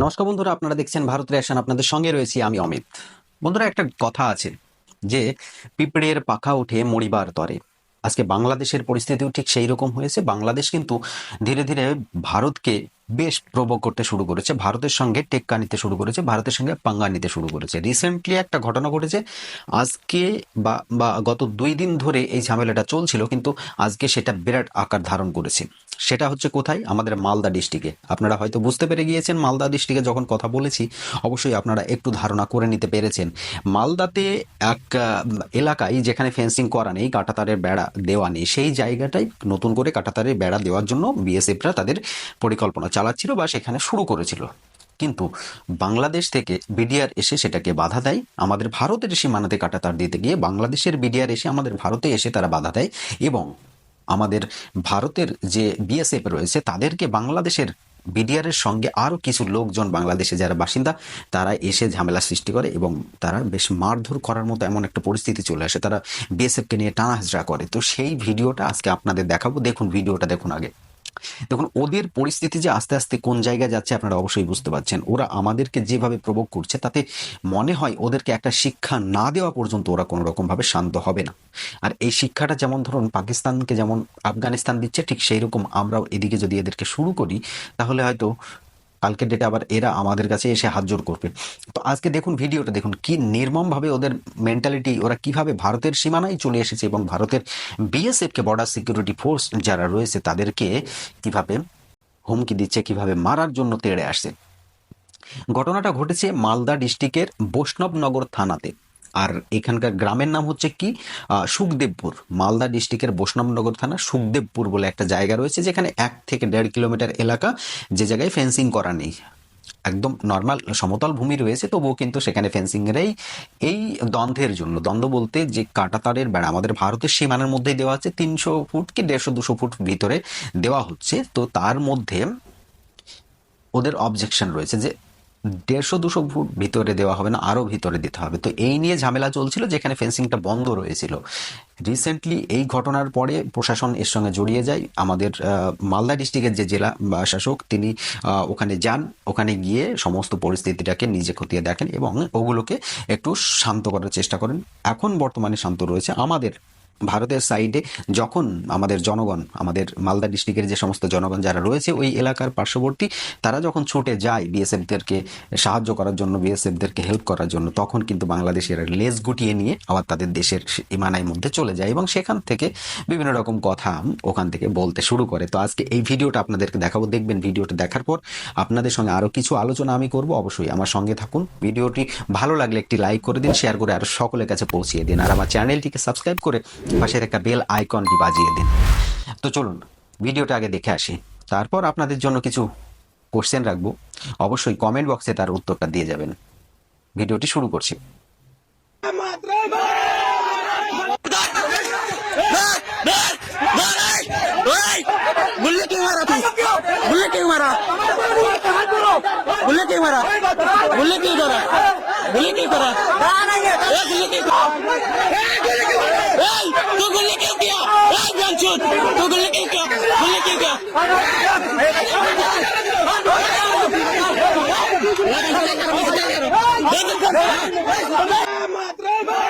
নমস্কার বন্ধুরা, আপনারা দেখছেন ভারত রেশন, আপনাদের সঙ্গে রয়েছি আমি অমিত। বন্ধুরা, একটা কথা আছে যে, পিঁপড়ের পাখা উঠে মরিবার তরে। আজকে বাংলাদেশের পরিস্থিতিও ঠিক সেই রকম হয়েছে। বাংলাদেশ কিন্তু ধীরে ধীরে ভারতকে বেশ প্রভোগ করতে শুরু করেছে। ভারতের সঙ্গে টেক্কা নিতে শুরু করেছে, ভারতের সঙ্গে পাঙ্গা নিতে শুরু করেছে। রিসেন্টলি একটা ঘটনা ঘটেছে, আজকে বা বা গত দুই দিন ধরে এই ঝামেলাটা চলছিল, কিন্তু আজকে সেটা বিরাট আকার ধারণ করেছে। সেটা হচ্ছে কোথায়? আমাদের মালদা ডিস্ট্রিক্টে। আপনারা হয়তো বুঝতে পেরে গিয়েছেন, মালদা ডিস্ট্রিক্টে যখন কথা বলেছি, অবশ্যই আপনারা একটু ধারণা করে নিতে পেরেছেন। মালদাতে এক এলাকায় যেখানে ফেন্সিং করা নেই, কাঁটাতারের বেড়া দেওয়া নেই, সেই জায়গাটায় নতুন করে কাঁটাতারের বেড়া দেওয়ার জন্য বিএসএফরা তাদের পরিকল্পনা চালাচ্ছিল বা সেখানে শুরু করেছিল। কিন্তু বাংলাদেশ থেকে বিডিআর এসে সেটাকে বাধা দেয়। আমাদের ভারতের সীমানাতে কাঁটাতার দিতে গিয়ে বাংলাদেশের বিডিআর এসে আমাদের ভারতে এসে তারা বাধা দেয় এবং আমাদের ভারতের যে বিএসএফ রয়েছে, তাদেরকে বাংলাদেশের বিডিআরের সঙ্গে আরও কিছু লোকজন, বাংলাদেশে যারা বাসিন্দা, তারা এসে ঝামেলা সৃষ্টি করে এবং তারা বেশ মারধর করার মতো এমন একটা পরিস্থিতি চলে আসে। তারা বিএসএফকে নিয়ে টানা হাজরা করে। তো সেই ভিডিওটা আজকে আপনাদের দেখাবো। দেখুন, ভিডিওটা দেখুন আগে। দেখুন, ওদের পরিস্থিতি যে আস্তে আস্তে কোন জায়গায় যাচ্ছে আপনারা অবশ্যই বুঝতে পারছেন। ওরা আমাদেরকে যেভাবে প্রবোক করছে, তাতে মনে হয় ওদেরকে একটা শিক্ষা না দেওয়া পর্যন্ত ওরা কোনো রকমভাবে শান্ত হবে না। আর এই শিক্ষাটা যেমন ধরুন, পাকিস্তানকে যেমন আফগানিস্তান দিচ্ছে, ঠিক সেই রকম আমরাও এদিকে যদি এদেরকে শুরু করি, তাহলে হয়তো কালকের ডেটে আবার এরা আমাদের কাছে এসে হাত জোর করবে। তো আজকে দেখুন ভিডিওটা, দেখুন কি নির্মমভাবে ওদের মেন্টালিটি ওরা কীভাবে ভারতের সীমানায় চলে এসেছে এবং ভারতের বিএসএফকে বর্ডার সিকিউরিটি ফোর্স যারা রয়েছে তাদেরকে কীভাবে হুমকি দিচ্ছে, কীভাবে মারার জন্য তেড়ে আসছে। ঘটনাটা ঘটেছে মালদা ডিস্ট্রিক্টের বৈষ্ণবনগর থানাতে। আর এখানকার গ্রামের নাম হচ্ছে কি? সুখদেবপুর। মালদা ডিস্ট্রিক্টের বৈষ্ণবনগর থানা সুখদেবপুর বলে একটা জায়গা রয়েছে, যেখানে এক থেকে দেড় কিলোমিটার এলাকা যে জায়গায় ফেন্সিং করা নেই। একদম নর্মাল সমতল ভূমি রয়েছে, তবুও কিন্তু সেখানে ফেন্সিং এরই এই দ্বন্দ্বের জন্য, দ্বন্দ্ব বলতে যে কাঁটাতারের বেড়া আমাদের ভারতের সীমানার মধ্যেই দেওয়া আছে, তিনশো ফুট কি দেড়শো দুশো ফুট ভিতরে দেওয়া হচ্ছে। তো তার মধ্যে ওদের অবজেকশন রয়েছে যে দেড়শো দুশো ফুট ভিতরে দেওয়া হবে না আরও ভিতরে দিতে হবে। তো এই নিয়ে ঝামেলা চলছিল যেখানে ফেন্সিংটা বন্ধ রয়েছিল। রিসেন্টলি এই ঘটনার পরে প্রশাসন এর সঙ্গে জড়িয়ে যায়। আমাদের মালদা ডিস্ট্রিক্টের যে জেলা শাসক, তিনি ওখানে যান। ওখানে গিয়ে সমস্ত পরিস্থিতিটাকে নিজে খতিয়ে দেখেন এবং ওগুলোকে একটু শান্ত করার চেষ্টা করেন। এখন বর্তমানে শান্ত রয়েছে আমাদের ভারতের সাইডে যখন আমাদের জনগণ, আমাদের মালদা ডিস্ট্রিক্টের যে সমস্ত জনগণ যারা রয়েছে, ওই এলাকার পার্শ্ববর্তী, তারা যখন ছুটে যায় বিএসএফদেরকে সাহায্য করার জন্য, বিএসএফদেরকে হেল্প করার জন্য, তখন কিন্তু বাংলাদেশের লেজ গুটিয়ে নিয়ে আবার তাদের দেশের ইমানায় মধ্যে চলে যায় এবং সেখান থেকে বিভিন্ন রকম কথা ওখান থেকে বলতে শুরু করে। তো আজকে এই ভিডিওটা আপনাদেরকে দেখাবো। দেখবেন ভিডিওটা দেখার পর আপনাদের সঙ্গে আরও কিছু আলোচনা আমি করব। অবশ্যই আমার সঙ্গে থাকুন। ভিডিওটি ভালো লাগলে একটি লাইক করে দিন শেয়ার করে আরও সকলের কাছে পৌঁছিয়ে দিন। আর আমার চ্যানেলটিকে সাবস্ক্রাইব করে পাশের একটা বেল আইকনটি বাজিয়ে দিন তো চলুন ভিডিওটা আগে দেখে আসি তারপর আপনাদের জন্য কিছু কোশ্চেন রাখব অবশ্যই কমেন্ট বক্সে তার উত্তরটা দিয়ে যাবেন ভিডিওটি শুরু করছি কি तू बुल्ले क्यों मारा बुल्ले क्यों मारा बुल्ले क्यों करा बुल्ले क्यों करा ए, बुल्ले क्यों ए, तू गुल्ले क्यों किया ए, बंचूत, तू गुल्ले क्यों किया गुल्ले क्यों किया তুই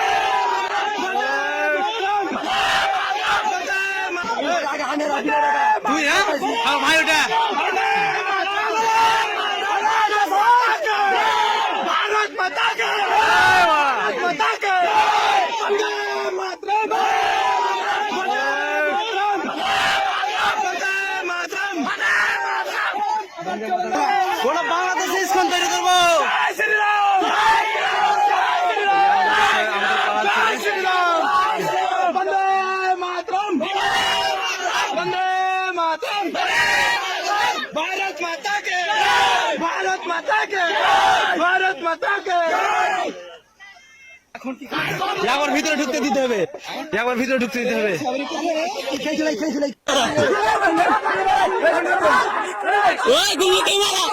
গোটা বাংলাদেশে ইস্কন তৈরি করবো जय श्री राम जय श्री राम वंदे मातरम वंदे मातरम भारत माता के भारत माता के भारत माता के একবার ভিতরে ঢুকতে দিতে হবে একবার ভিতরে ঢুকতে দিতে হবে ওই গুলিকে মারা?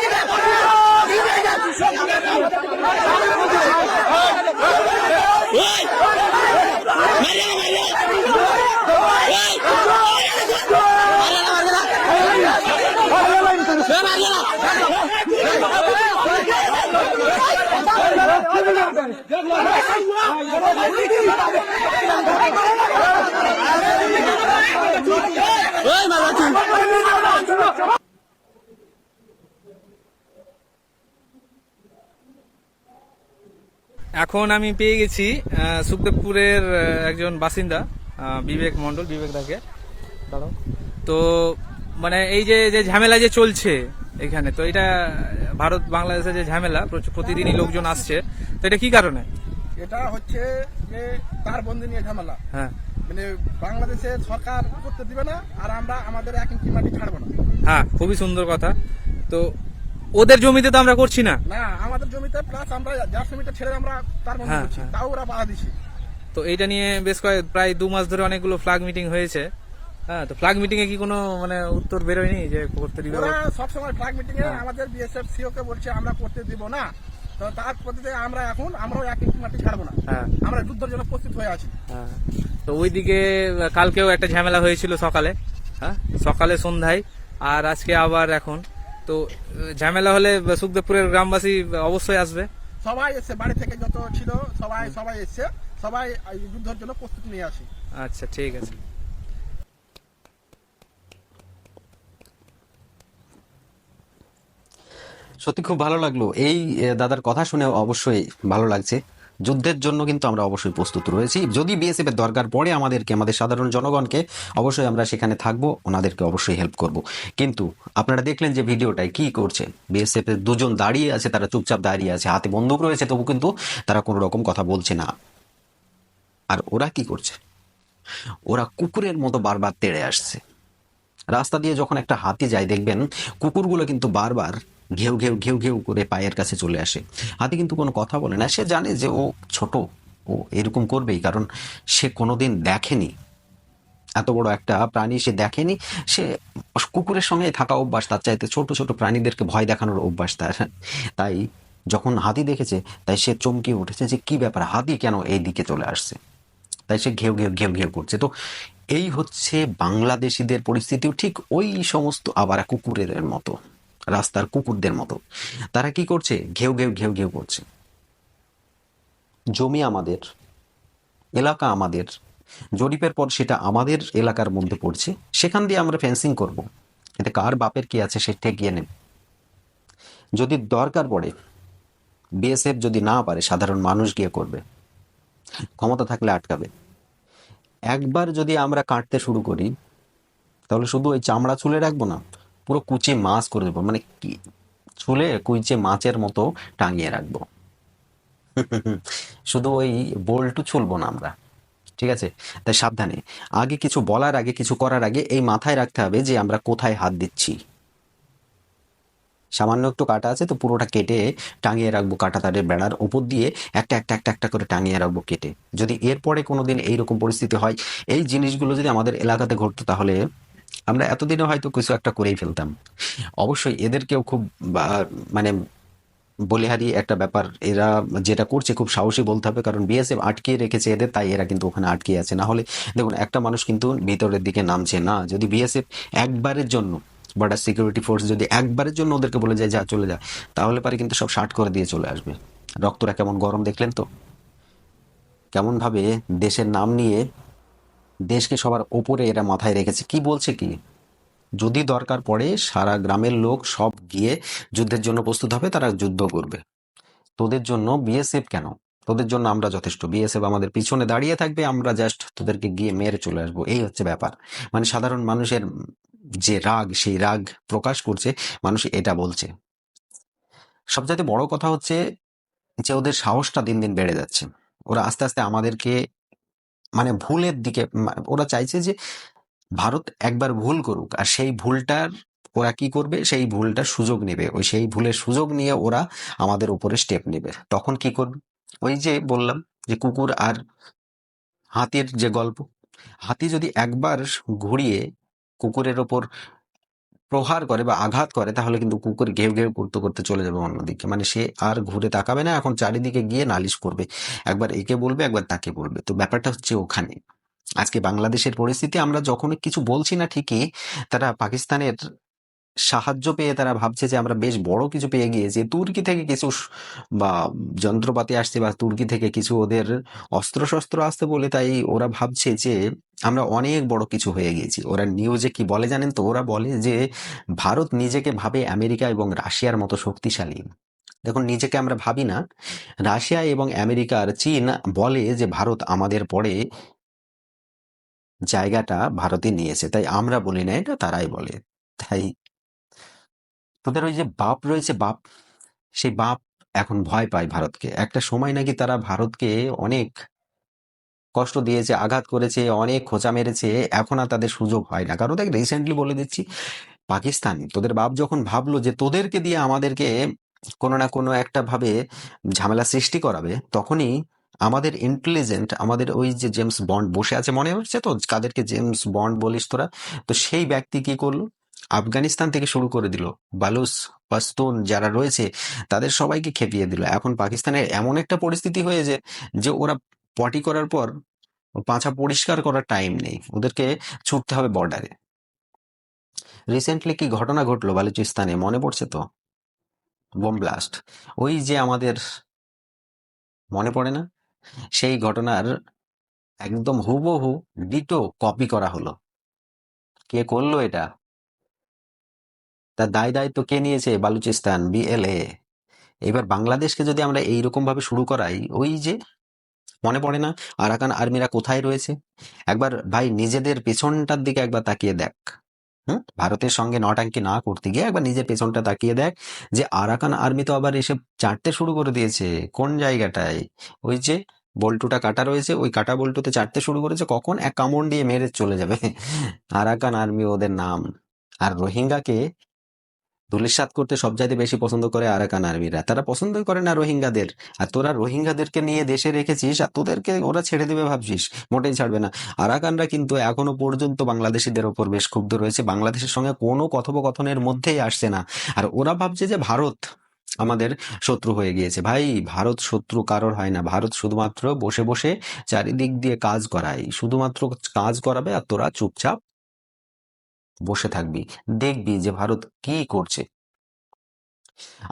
ওই ওই মারা। এখন আমি পেয়ে গেছি সুখদেবপুরের একজন বাসিন্দা বিবেক মন্ডল বিবেক দাকে। দাঁড়াও। তো মানে এই যে যে ঝামেলা যে চলছে এখানে তো এটা ভারত বাংলাদেশে যে ঝামেলা প্রতিদিনই লোকজন আসছে তো এটা কি কারণে? এটা হচ্ছে যে তার বন্দি নিয়ে ঝামেলা। হ্যাঁ। মানে বাংলাদেশে সরকার করতে দিবে না আর আমরা আমাদের এক ইঞ্চি মাটি ছাড়বো না। হ্যাঁ খুবই সুন্দর কথা। তো ওদের জমিতে তো আমরা করছি না। না আমাদের জমিতে প্লাস আমরা যার জমিটা ছেড়ে আমরা তার বন্দি হ্যাঁ, করছি হ্যাঁ। তাও ওরা বাধা দিছি। তো এইটা নিয়ে বেশ কয়েক প্রায় দু মাস ধরে অনেকগুলো ফ্ল্যাগ মিটিং হয়েছে। হ্যাঁ তো ফ্ল্যাগ মিটিং এ কি কোনো মানে উত্তর বেরোয়নি যে করতে দিবে? ওরা সবসময় ফ্ল্যাগ মিটিং এ হ্যাঁ। আমাদের বিএসএফ সিও কে বলছে আমরা করতে দিব না। তো তার প্রতিতে আমরা এখন আমরাও এক ইঞ্চি মাটি ছাড়বো না। হ্যাঁ। আমরা যুদ্ধের জন্য প্রস্তুত হয়ে আছি। হ্যাঁ। তো ওইদিকে কালকেও একটা ঝামেলা হয়েছিল সকালে। হ্যাঁ সকালে সন্ধ্যায় আর আজকে আবার এখন। তো ঝামেলা হলে সুখদেবপুরের গ্রামবাসী অবশ্যই আসবে। সবাই এসছে বাড়ি থেকে যত ছিল সবাই সবাই এসছে সবাই যুদ্ধের জন্য প্রস্তুতি নিয়ে আসে। আচ্ছা ঠিক আছে। সত্যি খুব ভালো লাগল। এই দাদার কথা শুনে অবশ্যই ভালো লাগছে। যুদ্ধের জন্য কিন্তু আমরা অবশ্যই প্রস্তুত রয়েছি। যদি বিএসএফ এর দরকার পড়ে আমাদেরকে, আমাদের সাধারণ জনগণকে, অবশ্যই আমরা সেখানে থাকব, ওনাদেরকে অবশ্যই হেল্প করব। কিন্তু আপনারা দেখলেন যে ভিডিওটায় কি করছে? বিএসএফ এর দুজন দাঁড়িয়ে আছে, তারা চুপচাপ দাঁড়িয়ে আছে, হাতে বন্দুক রয়েছে, তবু কিন্তু তারা কোনো রকম কথা বলছে না। আর ওরা কি করছে? ওরা কুকুরের মতো বারবার তেড়ে আসছে। রাস্তা দিয়ে যখন একটা হাতি যায়, দেখবেন কুকুরগুলো কিন্তু বারবার ঘেউ ঘেউ ঘেউ ঘেউ করে পায়ের কাছে চলে আসে। হাতি কিন্তু কোনো কথা বলে না। সে জানে যে ও ছোট, ও এরকম করবেই, কারণ সে কোনোদিন দেখেনি। এত বড় একটা প্রাণী সে দেখেনি। সে কুকুরের সঙ্গে থাকা অভ্যাস, তার চাইতে ছোট ছোট প্রাণীদেরকে ভয় দেখানোর অভ্যাস, তার। তাই যখন হাতি দেখেছে, তাই সে চমকে উঠেছে যে, কি ব্যাপার, হাতি কেন এই দিকে চলে আসছে? তাই সে ঘেউ ঘেউ ঘেউ ঘেউ করছে। তো এই হচ্ছে বাংলাদেশিদের পরিস্থিতিও ঠিক ওই সমস্ত আবার কুকুরের মতো। রাস্তার কুকুরদের মতো। তারা কি করছে? ঘেউ ঘেউ ঘেউ ঘেউ করছে। জমি আমাদের, এলাকা আমাদের, জরিপের পর সেটা আমাদের এলাকার মধ্যে পড়ছে। সেখান দিয়ে আমরা ফেন্সিং করব। এতে কার বাপের কি আছে সেটা গিয়ে নেব। যদি দরকার পড়ে বিএসএফ যদি না পারে, সাধারণ মানুষ গিয়ে করবে। ক্ষমতা থাকলে আটকাবে। একবার যদি আমরা কাটতে শুরু করি, তাহলে শুধু ওই চামড়া চুলে রাখব না? পুরো কুচে মাছ করে দেবো মানে কি, চুলে কুচে মাছের মতো টাঙিয়ে রাখব। শুধু ওই বোল্টু চুলবো না আমরা, ঠিক আছে? তাই সাবধানে, আগে কিছু বলার আগে, কিছু করার আগে এই মাথায় রাখতে হবে যে আমরা কোথায় হাত দিচ্ছি। সামান্য একটু কাটা আছে তো পুরোটা কেটে টাঙিয়ে রাখব কাটা তারের বেড়ার উপর দিয়ে, একটা একটা একটা একটা করে টাঙিয়ে রাখব কেটে। যদি এরপরে কোনো কোনোদিন এইরকম পরিস্থিতি হয়, এই জিনিসগুলো যদি আমাদের এলাকাতে ঘটতো তাহলে আমরা এতদিনে হয়তো কিছু একটা করেই ফেলতাম। অবশ্যই এদেরকেও খুব মানে বলিহারি একটা ব্যাপার, এরা যেটা করছে খুব সাহসী বলতে হবে, কারণ বিএসএফ আটকিয়ে রেখেছে এদের, তাই এরা কিন্তু ওখানে আটকে আছে। না হলে দেখুন, একটা মানুষ কিন্তু ভিতরের দিকে নামছে না। যদি বিএসএফ একবারের জন্য বর্ডার সিকিউরিটি ফোর্স যদি একবারের জন্য ওদেরকে বলে যায়, যা, চলে যা, তাহলে পারে কিন্তু সব শার্ট করে দিয়ে চলে আসবে। রক্তটা কেমন গরম দেখলেন তো? কেমনভাবে দেশের নাম নিয়ে দেশকে সবার ওপরে এরা মাথায় রেখেছে। কি বলছে কি? যদি দরকার পড়ে, সারা গ্রামের লোক সব গিয়ে যুদ্ধের জন্য প্রস্তুত হবে, তারা যুদ্ধ করবে। তোদের জন্য বিএসএফ কেন? তোদের জন্য আমরা যথেষ্ট। বিএসএফ আমাদের পিছনে দাঁড়িয়ে থাকবে, আমরা জাস্ট তোদেরকে গিয়ে মেরে চলে আসব। এই হচ্ছে ব্যাপার। মানে সাধারণ মানুষের যে রাগ, সেই রাগ প্রকাশ করছে, মানুষ এটা বলছে। সবচাইতে বড় কথা হচ্ছে যে ওদের সাহসটা দিন দিন বেড়ে যাচ্ছে। ওরা আস্তে আস্তে আমাদেরকে মানে ভুলের দিকে ওরা চাইছে যে ভারত একবার ভুল করুক, আর সেই ভুলটার ওরা কি করবে? সেই ভুলটা সুযোগ নেবে। ওই সেই ভুলের সুযোগ নিয়ে ওরা আমাদের উপরে স্টেপ নেবে। তখন কি করবে? ওই যে বললাম যে কুকুর আর হাতির যে গল্প, হাতি যদি একবার ঘুরিয়ে কুকুরের ওপর প্রহার করে বা আঘাত করে, তাহলে কিন্তু কুকুর ঘেউ ঘেউ করতে করতে চলে যাবে অন্যদিকে। মানে সে আর ঘুরে তাকাবে না, এখন চারিদিকে গিয়ে নালিশ করবে। একবার একে বলবে, একবার তাকে বলবে। তো ব্যাপারটা হচ্ছে ওখানে। আজকে বাংলাদেশের পরিস্থিতি আমরা যখন কিছু বলছি না ঠিকই, তারা পাকিস্তানের সাহায্য পেয়ে তারা ভাবছে যে আমরা বেশ বড় কিছু পেয়ে গিয়েছি। তুর্কি থেকে কিছু বা যন্ত্রপাতি আসছে বা তুর্কি থেকে কিছু ওদের অস্ত্রশস্ত্র আসছে বলে তাই ওরা ভাবছে যে আমরা অনেক বড় কিছু হয়ে গিয়েছি। ওরা নিউজে কি বলে জানেন তো? ওরা বলে যে ভারত নিজেকে ভাবে আমেরিকা এবং রাশিয়ার মতো শক্তিশালী। দেখুন, নিজেকে আমরা ভাবি না। রাশিয়া এবং আমেরিকার চীন বলে যে ভারত আমাদের পরে জায়গাটা ভারতে নিয়েছে। তাই আমরা বলি না, এটা তারাই বলে। তাই তোদের ওই যে বাপ রয়েছে, বাপ, সেই বাপ এখন ভয় পায় ভারতকে। একটা সময় নাকি তারা ভারতকে অনেক কষ্ট দিয়েছে, আঘাত করেছে, অনেক খোঁচা মেরেছে, এখন আর তাদের সুযোগ হয় না। কারণ দেখ রিসেন্টলি বলে দিচ্ছি, পাকিস্তান, তোদের বাপ যখন ভাবলো যে তোদেরকে দিয়ে আমাদেরকে কোনো না কোনো একটা ভাবে ঝামেলা সৃষ্টি করাবে, তখনই আমাদের ইন্টেলিজেন্ট আমাদের ওই যে জেমস বন্ড বসে আছে, মনে হচ্ছে তো? কাদেরকে জেমস বন্ড বলিস তোরা? তো সেই ব্যক্তি কি করল? আফগানিস্তান থেকে শুরু করে দিল। বালুস পাস্তুন যারা রয়েছে, তাদের সবাইকে খেপিয়ে দিল। এখন পাকিস্তানের এমন একটা পরিস্থিতি হয়েছে যে ওরা পটি করার পর পাছা পরিষ্কার করার টাইম নেই। ওদেরকে ছুটতে হবে বর্ডারে রিসেন্টলি কি ঘটনা ঘটলো বালুচিস্তানে? মনে পড়ছে তো? বোম ব্লাস্ট ওই যে আমাদের মনে পড়ে না? সেই ঘটনার একদম হুবহু ডিটো কপি করা হলো। কে করল এটা? তার দায় দায়িত্ব কে নিয়েছে? বালুচিস্তান, বিএলএ। এবার বাংলাদেশকে যদি আমরা এইরকম ভাবে শুরু করাই, ওই যে মনে পড়ে না আরাকান আর্মিরা কোথায় রয়েছে? একবার ভাই নিজেদের পেছনটার দিকে একবার তাকিয়ে দেখ। হুম? ভারতের সঙ্গে নটাঙ্কি না করতে গিয়ে একবার নিজের পেছনটা তাকিয়ে দেখ যে আরাকান আর্মি তো আবার এসে চাটতে শুরু করে দিয়েছে। কোন জায়গাটায়? ওই যে বল্টুটা কাটা রয়েছে, ওই কাটা বল্টুতে চাটতে শুরু করেছে, কখন এক কামড় দিয়ে মেরে চলে যাবে। আরাকান আর্মি ওদের নাম। আর রোহিঙ্গাকে ধূলিসাৎ করতে সব চাইতে বেশি পছন্দ করে আরাকান আর্মিরা তারা পছন্দই করে না রোহিঙ্গাদের। আর তোরা রোহিঙ্গাদেরকে নিয়ে দেশে রেখেছিস আর তোদেরকে ওরা ছেড়ে দেবে ভাবছিস। মোটেই ছাড়বে না। আরাকানরা কিন্তু এখনও পর্যন্ত বাংলাদেশিদের ওপর বেশ ক্ষুব্ধ রয়েছে। বাংলাদেশের সঙ্গে কোনো কথোপকথনের মধ্যেই আসছে না। আর ওরা ভাবছে যে ভারত আমাদের শত্রু হয়ে গিয়েছে। ভাই, ভারত শত্রু কারোর হয় না। ভারত শুধুমাত্র বসে বসে চারিদিক দিয়ে কাজ করায়। শুধুমাত্র কাজ করাবে আর তোরা চুপচাপ বসে থাকবি, দেখবি যে ভারত কি করছে।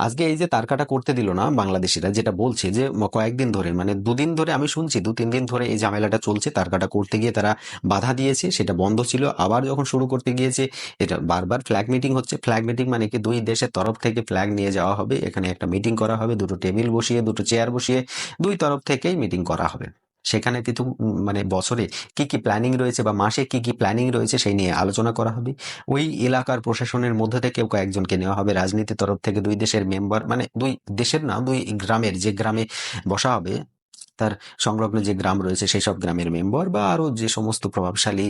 আজকে এই যে তারকাটা করতে দিল না বাংলাদেশিরা, যেটা বলছে যে কয়েকদিন ধরে মানে দুদিন ধরে আমি শুনছি দু তিন দিন ধরে এই ঝামেলাটা চলছে, তারকাটা করতে গিয়ে তারা বাধা দিয়েছে, সেটা বন্ধ ছিল, আবার যখন শুরু করতে গিয়েছে, এটা বারবার ফ্ল্যাগ মিটিং হচ্ছে। ফ্ল্যাগ মিটিং মানে কি দুই দেশের তরফ থেকে ফ্ল্যাগ নিয়ে যাওয়া হবে, এখানে একটা মিটিং করা হবে, দুটো টেবিল বসিয়ে, দুটো চেয়ার বসিয়ে, দুই তরফ থেকেই মিটিং করা হবে। সেখানে কিন্তু মানে বছরে কি কি প্ল্যানিং রয়েছে বা মাসে কি কি প্ল্যানিং রয়েছে সেই নিয়ে আলোচনা করা হবে। ওই এলাকার প্রশাসনের মধ্যে থেকেও কয়েকজনকে নেওয়া হবে। রাজনীতির তরফ থেকে দুই দেশের মেম্বার মানে দুই দেশের না, দুই গ্রামের যে গ্রামে বসা হবে তার সংলগ্ন যে গ্রাম রয়েছে সেই সব গ্রামের মেম্বার বা আরও যে সমস্ত প্রভাবশালী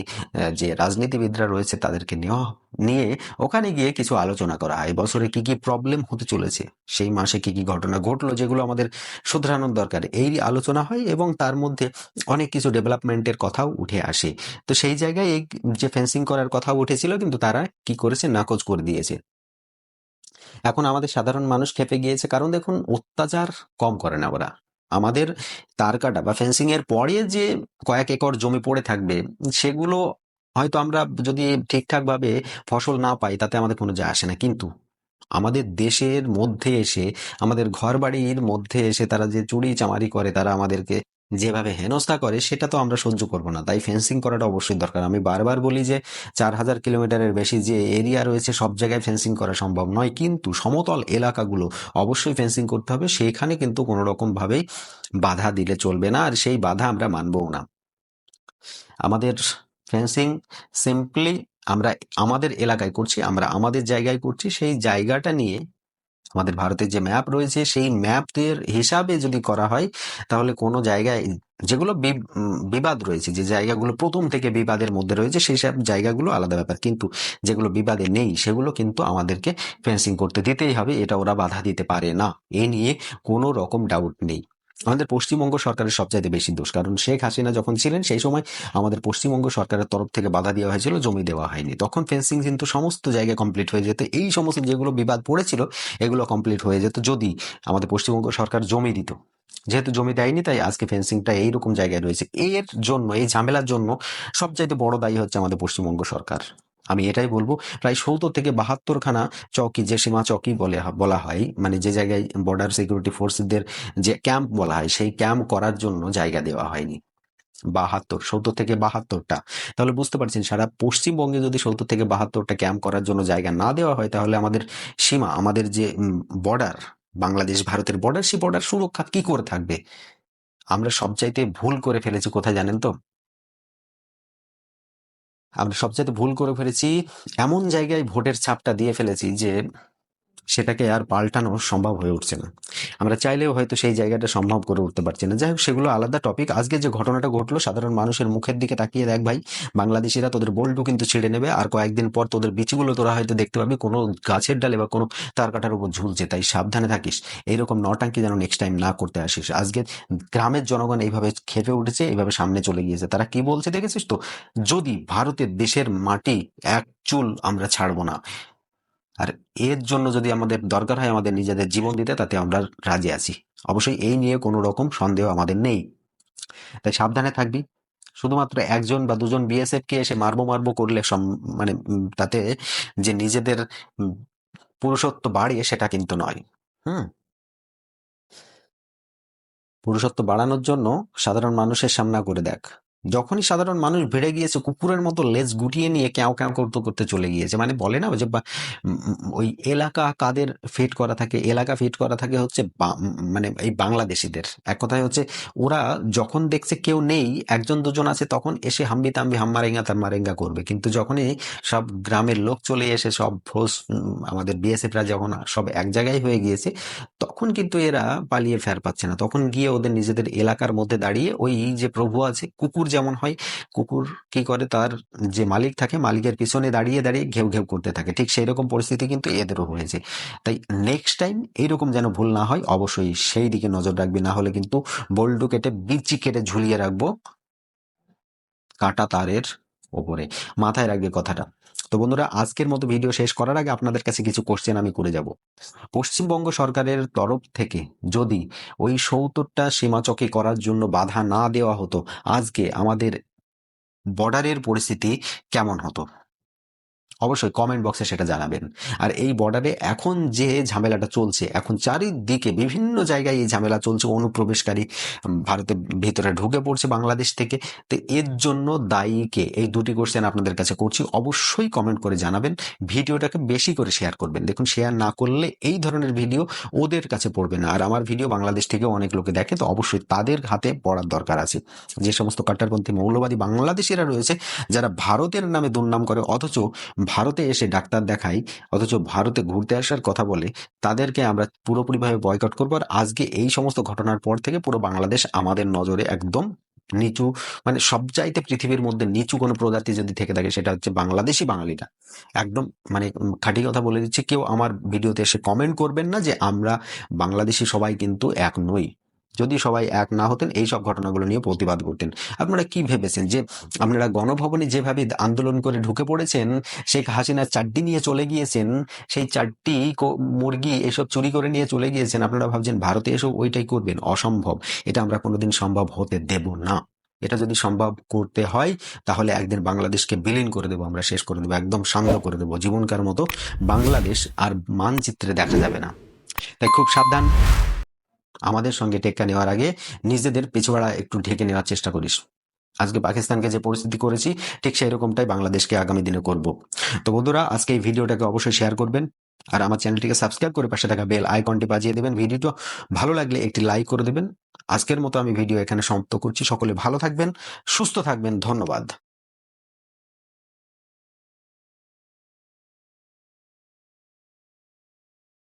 যে রাজনীতিবিদরা রয়েছে তাদেরকে নেওয়া, নিয়ে ওখানে গিয়ে কিছু আলোচনা করা। হয় বছরে কি কি প্রবলেম হতে চলেছে? সেই মাসে কি কি ঘটনা ঘটলো যেগুলো আমাদের শুধরানোর দরকার? এই আলোচনা হয় এবং তার মধ্যে অনেক কিছু ডেভেলপমেন্টের কথাও উঠে আসে। তো সেই জায়গায় এই যে ফেন্সিং করার কথা উঠেছিল, কিন্তু তারা কি করেছে? নাকচ করে দিয়েছে। এখন আমাদের সাধারণ মানুষ খেপে গিয়েছে। কারণ দেখুন, অত্যাচার কম করে না ওরা। আমাদের তার কাটা বা ফেন্সিং এর পরে যে কয়েক একর জমি পড়ে থাকবে, সেগুলো হয়তো আমরা যদি ঠিকঠাক ভাবে ফসল না পাই, তাতে আমাদের কোনো যায় আসে না। কিন্তু আমাদের দেশের মধ্যে এসে, আমাদের ঘর বাড়ির মধ্যে এসে তারা যে চুরি চামারি করে, তারা আমাদেরকে যেভাবে হেনস্থা করে, সেটা তো আমরা সহ্য করব না। তাই ফেন্সিং করাটা অবশ্যই দরকার। আমি বারবার বলি যে, চার হাজার কিলোমিটারের বেশি যে এরিয়া রয়েছে, সব জায়গায় ফেন্সিং করা সম্ভব নয়। কিন্তু সমতল এলাকাগুলো অবশ্যই ফেন্সিং করতে হবে। সেখানে কিন্তু কোনো রকমভাবেই বাধা দিলে চলবে না, আর সেই বাধা আমরা মানবও না। আমাদের ফেন্সিং সিম্পলি আমরা আমাদের এলাকায় করছি, আমরা আমাদের জায়গায় করছি। সেই জায়গাটা নিয়ে আমাদের ভারতের যে ম্যাপ রয়েছে, সেই ম্যাপের হিসাবে যদি করা হয়, তাহলে কোনো জায়গায় যেগুলো বিবাদ রয়েছে, যে জায়গাগুলো প্রথম থেকে বিবাদের মধ্যে রয়েছে, সেই সব জায়গাগুলো আলাদা ব্যাপার। কিন্তু যেগুলো বিবাদে নেই, সেগুলো কিন্তু আমাদেরকে ফেন্সিং করতে দিতেই হবে, এটা ওরা বাধা দিতে পারে না। এ নিয়ে কোনো রকম ডাউট নেই। আমাদের পশ্চিমবঙ্গ সরকারের সবচাইতে বেশি দোষ। কারণ শেখ হাসিনা যখন ছিলেন, সেই সময় আমাদের পশ্চিমবঙ্গ সরকারের তরফ থেকে বাধা দেওয়া হয়েছিল, জমি দেওয়া হয়নি। তখন ফেন্সিং কিন্তু সমস্ত জায়গায় কমপ্লিট হয়ে যেত। এই সমস্ত যেগুলো বিবাদ পড়েছিল, এগুলো কমপ্লিট হয়ে যেত যদি আমাদের পশ্চিমবঙ্গ সরকার জমি দিত। যেহেতু জমি দেয়নি, তাই আজকে ফেন্সিংটা এইরকম জায়গায় রয়েছে। এর জন্য, এই ঝামেলার জন্য সবচাইতে বড় দায়ী হচ্ছে আমাদের পশ্চিমবঙ্গ সরকার। আমি এটাই বলব, প্রায় সত্তর থেকে বাহাত্তরখানা চৌকি যে সীমা চৌকি বলে বলা হয়। মানে যে জায়গায় বর্ডার সিকিউরিটি ফোর্সদের যে ক্যাম্প বলা হয়, সেই ক্যাম্প করার জন্য জায়গা দেওয়া হয়নি। বাহাত্তর, সত্তর থেকে বাহাত্তরটা। তাহলে বুঝতে পারছেন, সারা পশ্চিমবঙ্গে যদি সত্তর থেকে বাহাত্তরটা ক্যাম্প করার জন্য জায়গা না দেওয়া হয়, তাহলে আমাদের সীমা, আমাদের যে বর্ডার বাংলাদেশ, ভারতের বর্ডার সেই বর্ডার সুরক্ষা কি করে থাকবে? আমরা সবচাইতে ভুল করে ফেলেছি, কোথায় জানেন তো? আমরা সবচেয়ে ভুল করে ফেলেছি এমন জায়গায় ভোটের ছাপটা দিয়ে ফেলেছি যে সেটাকে আর পাল্টানো সম্ভব হয়ে উঠছে না। আমরা চাইলেও হয়তো সেই জায়গাটা সম্ভব করে উঠতে পারছি না। যাই হোক, সেগুলো আলাদা টপিক আজকে যে ঘটনাটা ঘটলো, সাধারণ মানুষের মুখের দিকে তাকিয়ে দেখ ভাই, বাংলাদেশিরা তোদের বোল্টু কিন্তু ছিঁড়ে নেবে আর কয়েকদিন পর তোদের বিচিগুলো তোরা হয়তো দেখতে পাবি কোনো গাছের ডালে বা কোনো তার কাটার উপর ঝুলছে, তাই সাবধানে থাকিস। এইরকম নটাঙ্কি যেন নেক্সট টাইম না করতে আসিস। আজকে গ্রামের জনগণ এইভাবে খেপে উঠেছে, এইভাবে সামনে চলে গিয়েছে। তারা কি বলছে দেখেছিস তো? যদি ভারতের দেশের মাটি এক চুল আমরা ছাড়বো না। আর এর জন্য যদি আমাদের দরকার হয় আমাদের নিজেদের জীবন দিতে, তাতে আমরা রাজি আছি। অবশ্যই এই নিয়ে কোনো রকম সন্দেহ আমাদের নেই। তাই সাবধানে থাকবি। শুধুমাত্র একজন বা দুজন বিএসএফ কে এসে মারবো মারবো করলে মানে তাতে যে নিজেদের পুরুষত্ব বাড়িয়ে সেটা কিন্তু নয়। হুম? পুরুষত্ব বাড়ানোর জন্য সাধারণ মানুষের সামনা করে দেখ। যখনই সাধারণ মানুষ ভেড়ে গিয়েছে কুকুরের মতো লেজ গুটিয়ে নিয়ে ক্যাও ক্যাও করতে করতে চলে গিয়েছে। মানে বলে না যে ওই এলাকা কাদের ফিট করা থাকে? এলাকা ফিট করা থাকে হচ্ছে মানে এই বাংলাদেশিদের। এক কথায় হচ্ছে ওরা যখন দেখছে কেউ নেই একজন দুজন আছে তখন এসে হাম্বি তাম্বি হাম্মারেঙ্গা তার মারেঙ্গা করবে। কিন্তু যখনই সব গ্রামের লোক চলে এসে সব উম, আমাদের বিএসএফরা যখন সব এক জায়গায় হয়ে গিয়েছে তখন কিন্তু এরা পালিয়ে ফের পাচ্ছে না। তখন গিয়ে ওদের নিজেদের এলাকার মধ্যে দাঁড়িয়ে ওই যে প্রভু আছে কুকুর যেমন হয়, কুকুর কি করে তার যে মালিক থাকে, মালিকের পিছনে দাঁড়িয়ে দাঁড়িয়ে ঘেউ ঘেউ করতে থাকে। ঠিক সেই রকম পরিস্থিতি কিন্তু এদেরও হয়েছে। তাই নেক্সট টাইম এইরকম যেন ভুল না হয়, অবশ্যই সেই দিকে নজর রাখবি। না হলে কিন্তু বোল্ডু কেটে বিচি কেটে ঝুলিয়ে রাখব কাটা তারের ওপরে। মাথায় রাখবে কথাটা। তো বন্ধুরা, আজকের মতো ভিডিও শেষ করার আগে আপনাদের কাছে কিছু কোশ্চেন আমি করে যাব। পশ্চিমবঙ্গ সরকারের তরফ থেকে যদি ওই সৌতরটা সীমাচকে করার জন্য বাধা না দেওয়া হতো, আজকে আমাদের বর্ডারের পরিস্থিতি কেমন হতো? অবশ্যই কমেন্ট বক্সে সেটা জানাবেন। আর এই বর্ডারে এখন যে ঝামেলাটা চলছে, এখন চারিদিকে বিভিন্ন জায়গায় এই ঝামেলা চলছে, অনুপ্রবেশকারী ভারতের ভিতরে ঢুকে পড়ছে বাংলাদেশ থেকে। তো এর জন্য দায়ীকে এই দুটি কোশ্চেন আপনাদের কাছে করছি। অবশ্যই কমেন্ট করে জানাবেন। ভিডিওটাকে বেশি করে শেয়ার করবেন। দেখুন শেয়ার না করলে এই ধরনের ভিডিও ওদের কাছে পড়বে না। আর আমার ভিডিও বাংলাদেশ থেকেও অনেক লোকে দেখে, তো অবশ্যই তাদের হাতে পড়ার দরকার আছে। যে সমস্ত কাট্টারপন্থী, মৌলবাদী বাংলাদেশিরা রয়েছে, যারা ভারতের নামে দুর্নাম করে, অথচ ভারতে এসে ডাক্তার দেখাই, অথচ ভারতে ঘুরতে আসার কথা বলে তাদেরকে আমরা পুরোপুরিভাবে বয়কট করব আর আজকে এই সমস্ত ঘটনার পর থেকে পুরো বাংলাদেশ আমাদের নজরে একদম নিচু মানে সবচাইতে পৃথিবীর মধ্যে নিচু কোনো প্রজাতি যদি থেকে থাকে সেটা হচ্ছে বাংলাদেশি বাঙালিরা। একদম মানে খাঁটি কথা বলে দিচ্ছি, কেউ আমার ভিডিওতে এসে কমেন্ট করবেন না যে আমরা বাংলাদেশি সবাই কিন্তু এক নই। যদি সবাই এক না হতেন, এই সব ঘটনাগুলো নিয়ে প্রতিবাদ করতেন। আপনারা কি ভেবেছেন যে আপনারা গণভবনে যেভাবে আন্দোলন করে ঢুকে পড়েছেন, শেখ হাসিনা চারটি নিয়ে চলে গিয়েছেন, সেই চারটি মুরগি এসব চুরি করে নিয়ে চলে গিয়েছেন, আপনারা ভাবছেন ভারতে এসব ওইটাই করবেন? অসম্ভব। এটা আমরা কোনোদিন সম্ভব হতে দেব না। এটা যদি সম্ভব করতে হয়, তাহলে একদিন বাংলাদেশকে বিলীন করে দেবো, আমরা শেষ করে দেবো, একদম শান্ত করে দেবো। জীবনকার মতো বাংলাদেশ আর মানচিত্রে দেখা যাবে না। তাই খুব সাবধান। আমাদের সঙ্গে টেক্কা নেওয়ার আগে নিজেদের পিছুয়াড়া একটু ঢেকে নেওয়ার চেষ্টা করিস। আজকে পাকিস্তানকে যে পরিস্থিতি করেছি, ঠিক সেই রকমটাই বাংলাদেশকে আগামী দিনে করব। তো বন্ধুরা, আজকে এই ভিডিওটাকে অবশ্যই শেয়ার করবেন আর আমার চ্যানেলটিকে সাবস্ক্রাইব করে পাশে থাকা বেল আইকনটি বাজিয়ে দেবেন। ভিডিওটা ভালো লাগলে একটি লাইক করে দেবেন। আজকের মতো আমি ভিডিও এখানে সমাপ্ত করছি। সকলে ভালো থাকবেন, সুস্থ থাকবেন। ধন্যবাদ।